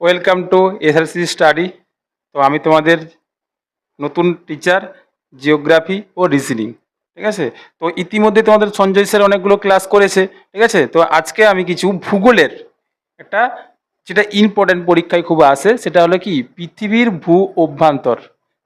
Welcome to SLC study তো আমি তোমাদের নতুন টিচার জিওগ্রাফি ও রিজনিং ঠিক আছে? তো ইতিমধ্যে তোমাদের সঞ্জয় স্যার অনেকগুলো ক্লাস করেছে, ঠিক আছে? তো আজকে আমি কিছু ভূগোলের একটা, যেটা ইম্পর্টেন্ট পরীক্ষায় খুব আসে, সেটা হলো কি? পৃথিবীর ভূ অভ্যন্তর।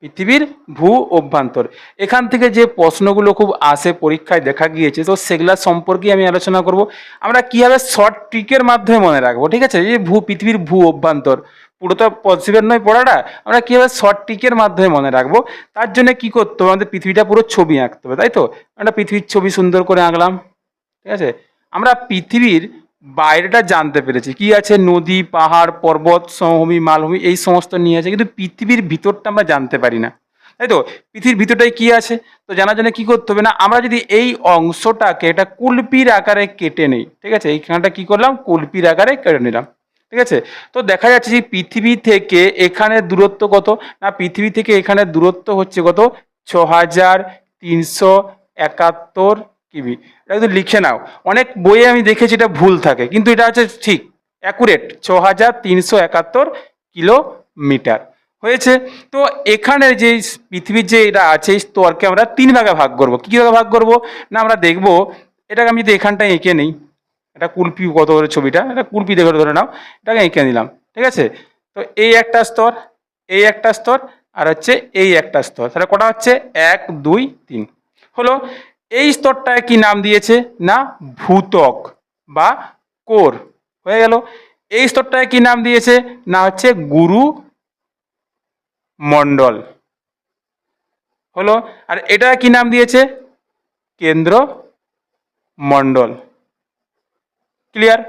পৃথিবীর ভূ অভ্যন্তর। এখান থেকে যে প্রশ্নগুলো খুব আসে, পরীক্ষায় দেখা গিয়েছে, তো সেগুলা সম্পর্কে আমি আলোচনা করব। আমরা কীভাবে শর্ট ট্রিকের মাধ্যমে মনে রাখব, ঠিক আছে? এই ভূ, পৃথিবীর ভূ অভ্যন্তর। পুরো তো পসিবল নয় পড়াটা। আমরা কীভাবে শর্ট ট্রিকের মাধ্যমে মনে রাখব, তার জন্য কি করতে হবে? আমাদের পৃথিবীটা পুরো ছবি আঁকতে হবে, তাই তো? একটা পৃথিবীর ছবি সুন্দর করে আঁকলাম, ঠিক আছে? আমরা পৃথিবীর বাইরেটা জানতে পেরেছি। কি আছে? নদী, পাহাড়, পর্বত, সমভূমি, মালভূমি, এই সমস্ত নিয়ে আছে। কিন্তু পৃথিবীর ভিতরটা আমরা জানতে পারি না। তাই তো? পৃথিবীর ভিতরটায় কি আছে? তো জানার জন্য কি করতে হবে না? আমরা যদি এই অংশটাকে, এটা কুলপির আকারে কেটে নেই, ঠিক আছে? এইখানটা কি করলাম? কুলপির আকারে কেটে নিলাম, ঠিক আছে? তো দেখা যাচ্ছে যে পৃথিবী থেকে এখানে দূরত্ব কত? না, পৃথিবী থেকে এখানে দূরত্ব হচ্ছে কত? ছ হাজার তিনশো একাত্তর কিমি এটা কিন্তু লিখে নাও। অনেক বইয়ে আমি দেখেছি এটা ভুল থাকে, কিন্তু এটা হচ্ছে ঠিক অ্যাকুরেট ছ হাজার তিনশো একাত্তর কিলোমিটার। হয়েছে? তো এখানে যে পৃথিবীর যে এটা আছে স্তরকে আমরা তিন ভাগে ভাগ করব। কী ভাগে ভাগ করব? না, আমরা দেখব, এটাকে আমি যদি এখানটায় এঁকে নিই, এটা কুলপি কত করে ছবিটা? এটা কুলপি দেখে ধরে নাও, এটাকে এঁকে নিলাম, ঠিক আছে? তো এই একটা স্তর, এই একটা স্তর, আর হচ্ছে এই একটা স্তর। তাহলে কটা হচ্ছে? এক, দুই, তিন। হলো এই স্তরটায় কি নাম দিয়েছে? না, ভূতক বা কোর। হয়ে গেল। এই স্তরটায় কি নাম দিয়েছে? না হচ্ছে গুরু মণ্ডল। হলো। আর এটা কি নাম দিয়েছে? কেন্দ্র মণ্ডল। ক্লিয়ার?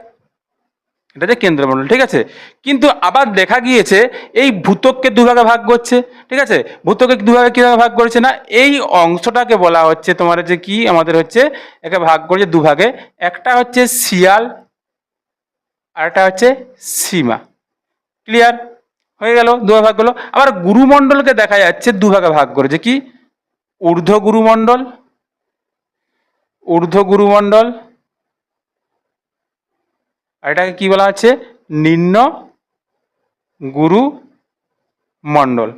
এটা যে কেন্দ্রমণ্ডল, ঠিক আছে? কিন্তু আবার দেখা গিয়েছে এই ভূতককে দুভাগে ভাগ করছে, ঠিক আছে? ভূতককে দুভাগে কীভাবে ভাগ করেছে না? এই অংশটাকে বলা হচ্ছে তোমার যে কি? আমাদের হচ্ছে একে ভাগ করেছে দুভাগে। একটা হচ্ছে শিয়াল, আর একটা হচ্ছে সীমা। ক্লিয়ার হয়ে গেল, দুভাগে ভাগ করল। আবার গুরুমণ্ডলকে দেখা যাচ্ছে দুভাগে ভাগ করেছে। কি? ঊর্ধ্ব গুরুমণ্ডল ঊর্ধ্ব গুরুমণ্ডল আর এটাকে কি বলা হচ্ছে? নিম্ন গুরু মণ্ডল।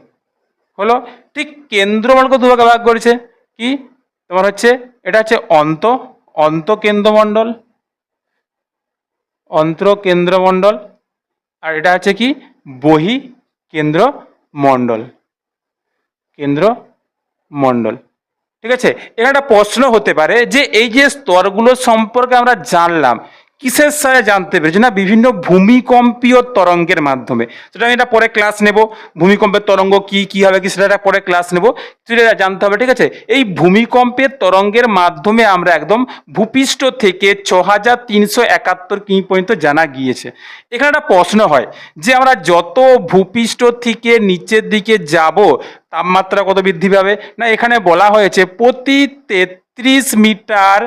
হলো ঠিক কেন্দ্রমণ্ডলকে দুভাগে ভাগ করেছে। কি? তোমার হচ্ছে, এটা হচ্ছে অন্ত অন্ত কেন্দ্রমণ্ডল অন্ত্র কেন্দ্রমণ্ডল আর এটা হচ্ছে কি? বহি কেন্দ্র মণ্ডল কেন্দ্র মণ্ডল। ঠিক আছে? এখানে একটা প্রশ্ন হতে পারে যে এই যে স্তরগুলো সম্পর্কে আমরা জানলাম কিসের সাথে জানতে পেরেছি? না, বিভিন্ন ভূমিকম্পীয় তরঙ্গের মাধ্যমে। সেটা আমি এটা পরে ক্লাস নেব। ভূমিকম্পের তরঙ্গ কি কি হবে কি, সেটা পরে ক্লাস নেব। সেটা জানতে হবে, ঠিক আছে? এই ভূমিকম্পের তরঙ্গের মাধ্যমে আমরা একদম ভূপৃষ্ঠ থেকে ছ হাজার তিনশো একাত্তর কিমি পর্যন্ত জানা গিয়েছে। এখানে একটা প্রশ্ন হয় যে আমরা যত ভূপৃষ্ঠ থেকে নিচের দিকে যাব, তাপমাত্রা কত বৃদ্ধি পাবে? না, এখানে বলা হয়েছে প্রতি তেত্রিশ মিটার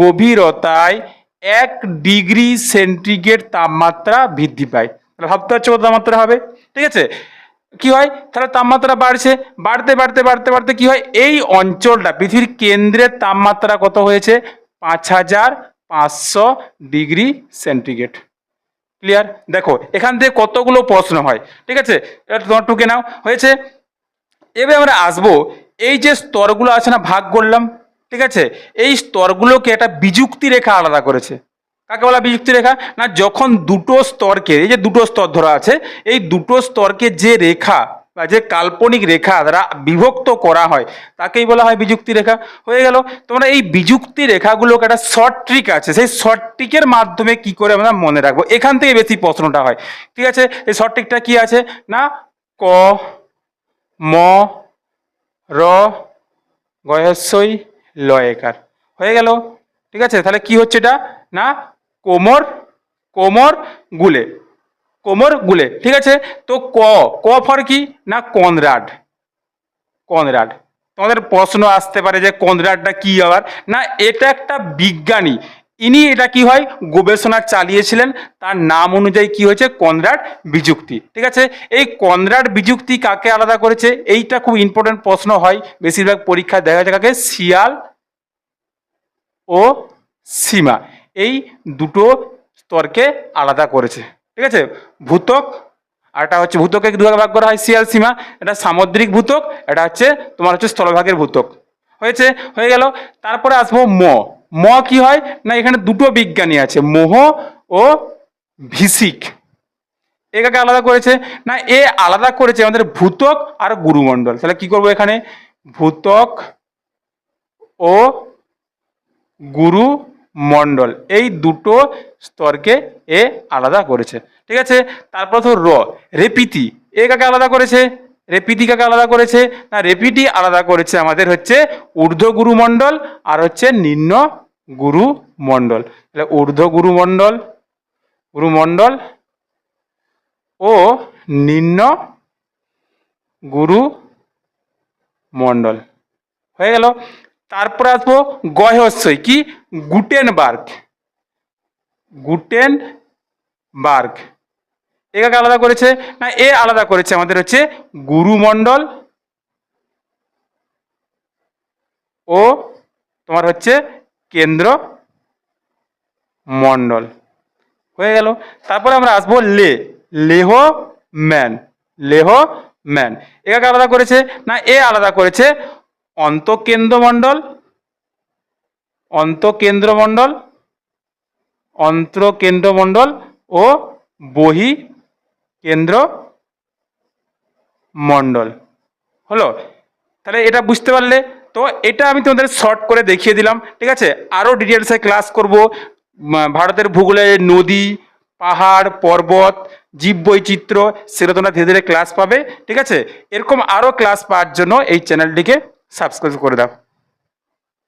গভীরতায় এক ডিগ্রি সেন্টিগ্রেড তাপমাত্রা বৃদ্ধি পায়। তাহলে ভাবতে হচ্ছে কত তাপমাত্রা হবে? ঠিক আছে? কি হয়? তাহলে তাপমাত্রা বাড়ছে। বাড়তে বাড়তে বাড়তে বাড়তে কি হয়? এই অঞ্চলটা, পৃথিবীর কেন্দ্রের তাপমাত্রা কত হয়েছে? পাঁচ হাজার পাঁচশো ডিগ্রি সেন্টিগ্রেড। ক্লিয়ার? দেখো, এখান থেকে কতগুলো প্রশ্ন হয়। ঠিক আছে? এটা তোমার টুকে নাও। হয়েছে? এবার আমরা আসব। এই যে স্তরগুলো আছে না, ভাগ করলাম। ঠিক আছে? এই স্তরগুলোকে একটা বিযুক্তি রেখা আলাদা করেছে। কাকে বলা বিযুক্তি রেখা? না, যখন দুটো স্তরকে, এই যে দুটো স্তর ধরা আছে, এই দুটো স্তরকে যে রেখা বা যে কাল্পনিক রেখা দ্বারা বিভক্ত করা হয়, তাকেই বলা হয় বিযুক্তি রেখা। হয়ে গেল, তোমরা এই বিযুক্তি রেখাগুলোকে একটা শর্ট ট্রিক আছে, সেই শর্ট ট্রিকের মাধ্যমে কি করে আমরা মনে রাখব? এখান থেকে বেশি প্রশ্নটা হয়। ঠিক আছে? এই শর্ট ট্রিকটা কি আছে? না, ক, ম, র গয়স্বই লয়কার। হয়ে গেল? ঠিক আছে? তাহলে কি হচ্ছে এটা? না, কোমর কোমর গুলে। কোমর গুলে। ঠিক আছে? তো ক ক ফর কি? না, কনরাড। কনরাড। তোমাদের প্রশ্ন আসতে পারে যে কনরাডটা কি আবার? না, এটা একটা বিজ্ঞানী। ইনি এটা কি হয়? গবেষণা চালিয়েছিলেন। তার নাম অনুযায়ী কি হয়েছে? কনরাড বিযুক্তি। ঠিক আছে? এই কনরাড বিযুক্তি কাকে আলাদা করেছে? এইটা খুব ইম্পর্টেন্ট প্রশ্ন হয়। বেশিরভাগ পরীক্ষায় দেখা যায় কাকে? শিয়াল ও সীমা। এই দুটো স্তরকে আলাদা করেছে। ঠিক আছে? ভূতক, আর এটা হচ্ছে ভূতকে দু ভাগে ভাগ করা হয়? শিয়াল, সীমা। এটা সামুদ্রিক ভূতক, এটা হচ্ছে তোমার হচ্ছে স্থলভাগের ভূতক। হয়েছে? হয়ে গেল। তারপরে আসব ম। ম কি হয়? না, এখানে দুটো বিজ্ঞানী আছে, মোহ ও ভিসিক। এটাকে আলাদা করেছে। না, এ আলাদা করেছে আমাদের ভূতক আর গুরুমণ্ডল। তাহলে কি করব এখানে? ভূতক ও গুরু মণ্ডল এই দুটো স্তরকে এ আলাদা করেছে। ঠিক আছে? তারপর তো র, রেপিতি। এ কাকে আলাদা করেছে? রেপিতি কাকে আলাদা করেছে? না, রেপিটি আলাদা করেছে। আমাদের হচ্ছে ঊর্ধ্ব গুরুমণ্ডল আর হচ্ছে নিম্ন গুরুমণ্ডল তাহলে ঊর্ধ্ব গুরুমণ্ডল গুরুমণ্ডল ও নিম্ন গুরু মণ্ডল। হয়ে গেল। তারপরে আসব গহস্যই কি? গুটেনবার্গ। গুটেন বার্গ এটাকে আলাদা করেছে? না, এ আলাদা করেছে। আমাদের হচ্ছে গুরুমণ্ডল ও তোমার হচ্ছে কেন্দ্র মণ্ডল। হয়ে গেল। তারপরে আমরা আসব লে, লেহ ম্যান লেহ ম্যান। এটাকে আলাদা করেছে না, এ আলাদা করেছে অন্তঃকেন্দ্রমণ্ডল অন্তঃকেন্দ্রমণ্ডল অন্ত্রকেন্দ্রমণ্ডল ও বহি কেন্দ্র মণ্ডল। হলো? তাহলে এটা বুঝতে পারলে তো এটা আমি তোমাদের শর্ট করে দেখিয়ে দিলাম, ঠিক আছে? আরও ডিটেলসে ক্লাস করব। ভারতের ভূগোলে নদী, পাহাড়, পর্বত জীব জীববৈচিত্র্য সেটা তোমরা ধীরে ধীরে ক্লাস পাবে, ঠিক আছে? এরকম আরও ক্লাস পাওয়ার জন্য এই চ্যানেলটিকে সাবস্ক্রাইব করে দাও।